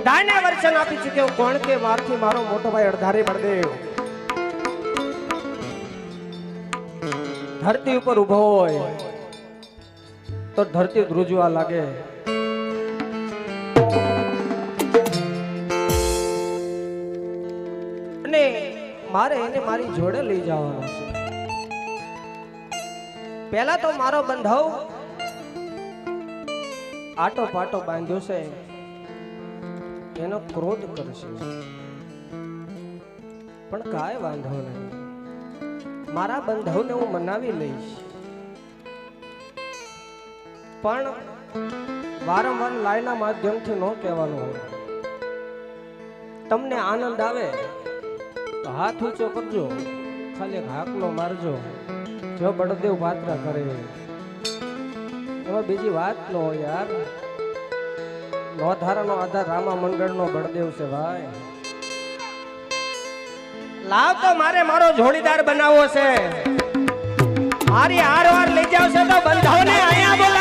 બધાને વચન આપી ચૂક્યો કોણ કે મારથી મારો મોટો ભાઈ અડધારે બળદેવ ધરતી ઉપર ઊભો હોય તો ધરતી ધ્રુજવા લાગે. અને મારે એને મારી જોડે લઈ જવાનો છે. પહેલા તો મારો બંધવ આટો પાટો બાંધ્યો છે. એનો ક્રોધ કરશે. પણ કાંઈ વાંધો નહીં. મારા બંધવને હું મનાવી લઈશ. પણ વારંવાર લાઈના માધ્યમથી ન કહેવાનું હોય. તમને આનંદ આવે તો હાથ ઊંચો કરજો. ખાલી હાકલો મારજો. જો બળદેવ પાત્ર કરે. એમાં બીજી વાત ન હોય યાર. નોધારાનો આધાર રામા મંડળનો બળદેવ છે ભાઈ. લાવ તો મારે મારો જોડીદાર બનાવવો છે. મારી હાર વાર લઈ જાવ છે તો બંધાવને અહીંયા બોલાવું.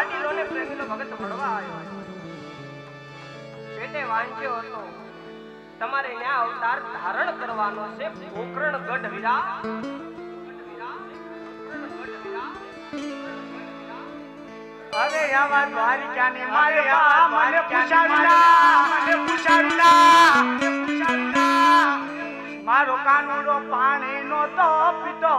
લાડીલો ને ભગત મળવા આવ્યો પેટે વાંચ્યો હતો તમારે ત્યાં અવતાર ધારણ કરવાનો છે ગોકર્ણ ગઢ વિરા અરે આવા દ્વારિકાને મારે આ મને પૂછાડના મને પૂછાડના મારો કાનુડો પાણી નો તો પીતો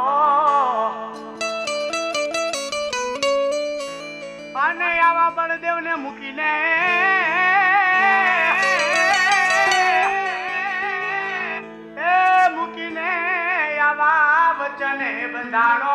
અને આવા બળદેવ ને મૂકીને મૂકીને આવા વચને બંધાણો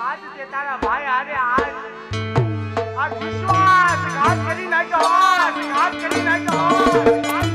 આજ તે તારા ભાઈ આરે આજ આ વિશ્વાસ ઘાત કરી નાખ્યો ઘાત કરી નાખ્યો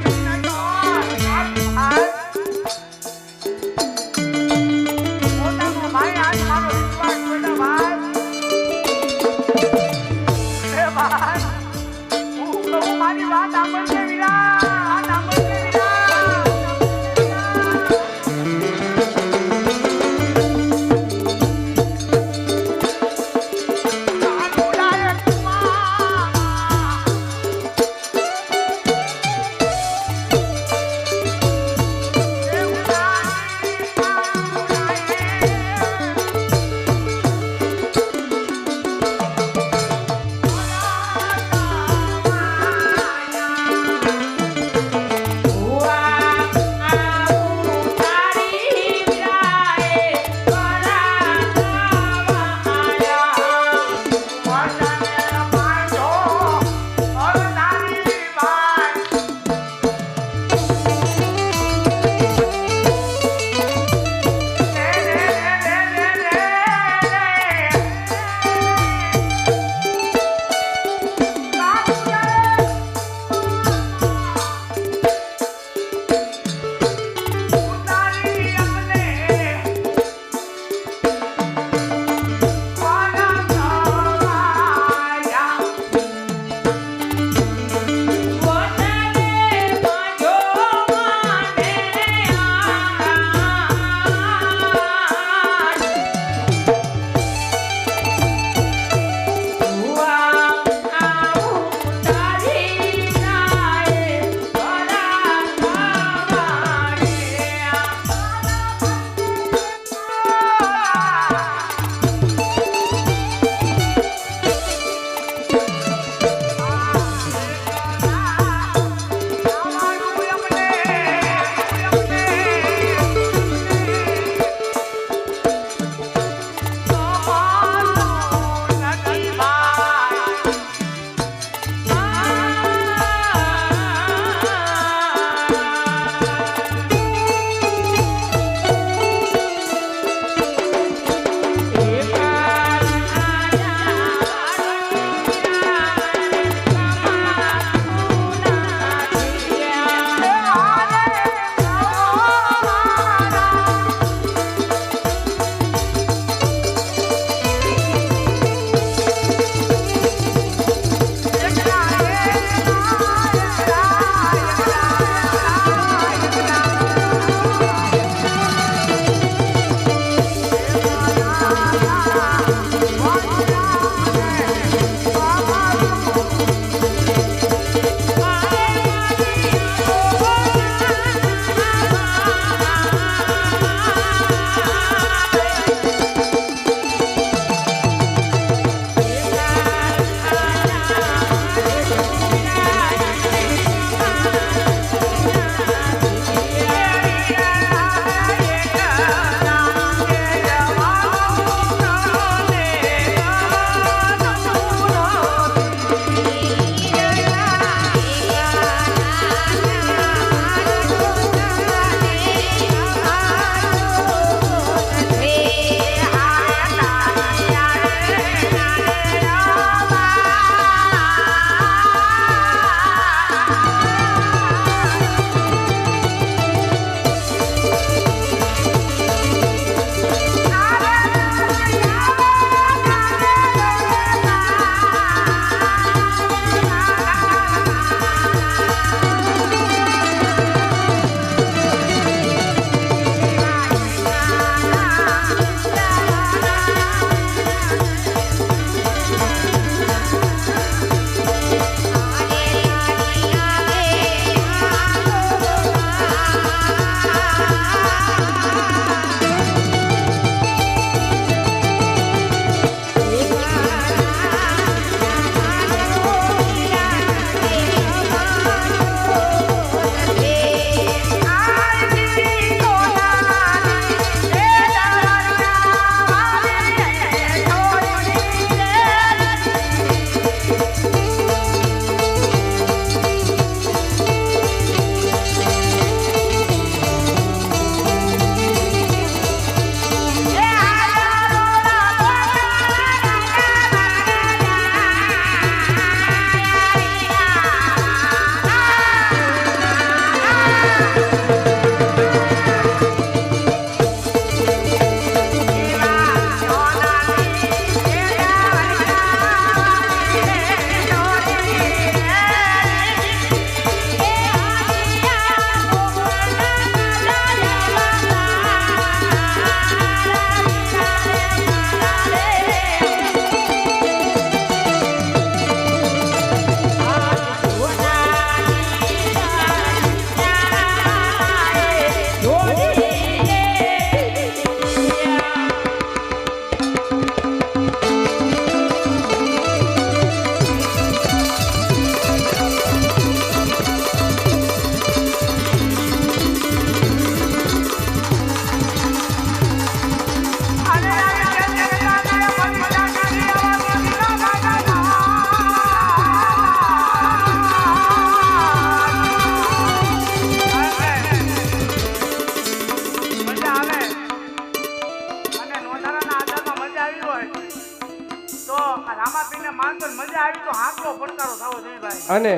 અને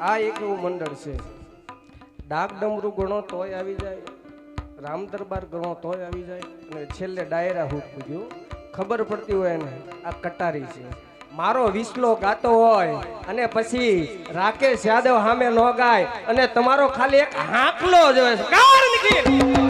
આ એક એવું મંડળ છે. ડાક ડમરું ગણો તોય આવી જાય, રામ દરબાર ગણો તોય આવી જાય, અને છેલ્લે ડાયરા હું પૂજ્યું. ખબર પડતી હોય ને આ કટારી છે. મારો વિસલો ગાતો હોય, અને પછી રાકેશ યાદવ સામે ન ગાય, અને તમારો ખાલી એક હાંકલો જ હોય